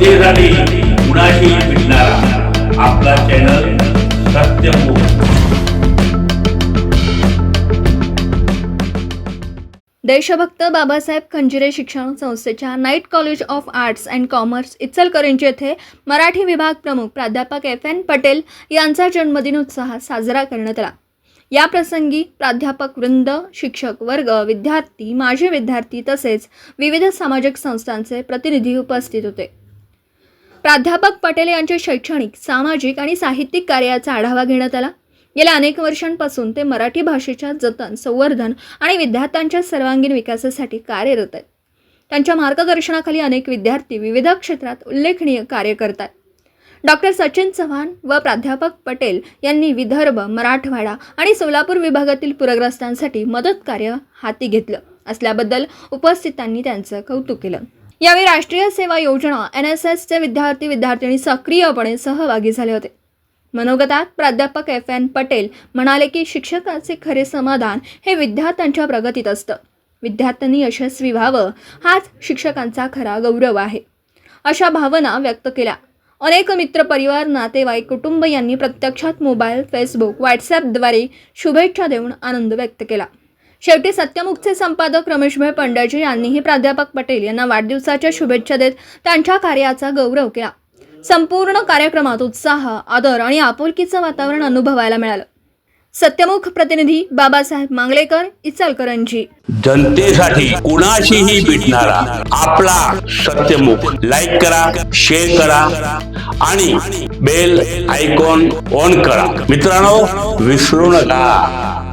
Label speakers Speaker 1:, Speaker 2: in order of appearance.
Speaker 1: जनतेसाठी कुणाशी भेटणारा आपला चॅनल सत्यमुख
Speaker 2: देशभक्त बाबासाहेब खंजिरे शिक्षण संस्थेच्या night college of arts and commerce Ichalkaranji येथे मराठी विभाग प्रमुख प्राध्यापक एफ एन पटेल यांचा जन्मदिन उत्साहात साजरा करण्यात आला. या प्रसंगी प्राध्यापक वृंद शिक्षक वर्ग विद्यार्थी माजी विद्यार्थी तसेच विविध सामाजिक संस्थांचे प्रतिनिधी उपस्थित होते. प्राध्यापक पटेल यांचे शैक्षणिक सामाजिक आणि साहित्यिक कार्याचा आढावा घेण्यात आला. गेल्या अनेक वर्षांपासून ते मराठी भाषेच्या जतन संवर्धन आणि विद्यार्थ्यांच्या सर्वांगीण विकासासाठी कार्यरत आहेत. त्यांच्या मार्गदर्शनाखाली अनेक विद्यार्थी विविध क्षेत्रात उल्लेखनीय कार्य करतात. डॉक्टर सचिन चव्हाण व प्राध्यापक पटेल यांनी विदर्भ मराठवाडा आणि सोलापूर विभागातील पूरग्रस्तांसाठी मदत कार्य हाती घेतलं. असल्याबद्दल उपस्थितांनी त्यांचं कौतुक केलं. यावेळी राष्ट्रीय सेवा योजना एन एस एसचे विद्यार्थी विद्यार्थिनी सक्रियपणे सहभागी झाले होते. मनोगतात प्राध्यापक एफ एन पटेल म्हणाले की शिक्षकाचे खरे समाधान हे विद्यार्थ्यांच्या प्रगतीत असतं. विद्यार्थ्यांनी यशस्वी व्हावं हाच शिक्षकांचा खरा गौरव आहे. अशा भावना व्यक्त केल्या. अनेक मित्रपरिवार नातेवाईक कुटुंब यांनी प्रत्यक्षात मोबाईल फेसबुक व्हॉट्सॲपद्वारे शुभेच्छा देऊन आनंद व्यक्त केला. शेवटी सत्यमुखचे संपादक रमेशभाई पंड्याजी यांनीही प्राध्यापक पटेल यांना वाढदिवसाच्या शुभेच्छा देत त्यांच्या कार्याचा गौरव केला. संपूर्ण कार्यक्रमात उत्साह आदर आणि आपुलकीचं वातावरण अनुभवायला मिळालं. सत्यमुख प्रतिनिधी बाबासाहेब मांगलेकर इचलकरंजी.
Speaker 1: जनतेसाठी कुणाशीही भेटणारा आपला सत्यमुख लाईक करा शेअर करा आणि बेल आयकॉन ऑन करा. मित्रांनो विसरू नका.